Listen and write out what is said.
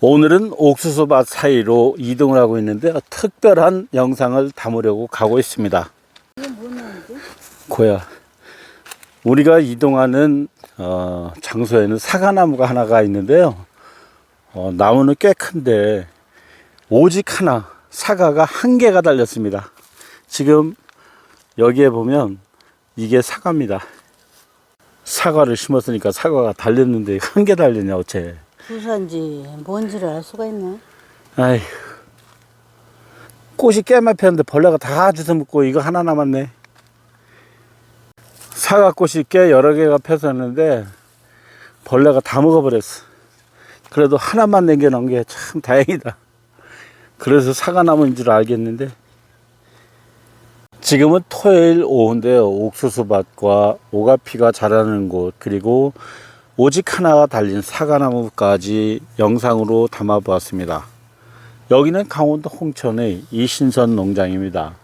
오늘은 옥수수밭 사이로 이동을 하고 있는데 특별한 영상을 담으려고 가고 있습니다. 고야. 우리가 이동하는 어, 장소에는 사과나무가 하나가 있는데요. 어, 나무는 꽤 큰데 오직 하나 사과가 한 개가 달렸습니다. 지금 여기에 보면 이게 사과입니다. 사과를 심었으니까 사과가 달렸는데 한 개 달렸냐 어째. 부산지 뭔지를 알 수가 있나? 아휴. 꽃이 꽤 많이 폈는데 벌레가 다 주워먹고 이거 하나 남았네. 사과꽃이 꽤 여러 개가 폈었는데 벌레가 다 먹어버렸어. 그래도 하나만 남겨놓은 게 참 다행이다. 그래서 사과나무인 줄 알겠는데 지금은 토요일 오후인데요. 옥수수밭과 오가피가 자라는 곳 그리고 오직 하나가 달린 사과나무까지 영상으로 담아 보았습니다. 여기는 강원도 홍천의 이신선 농장입니다.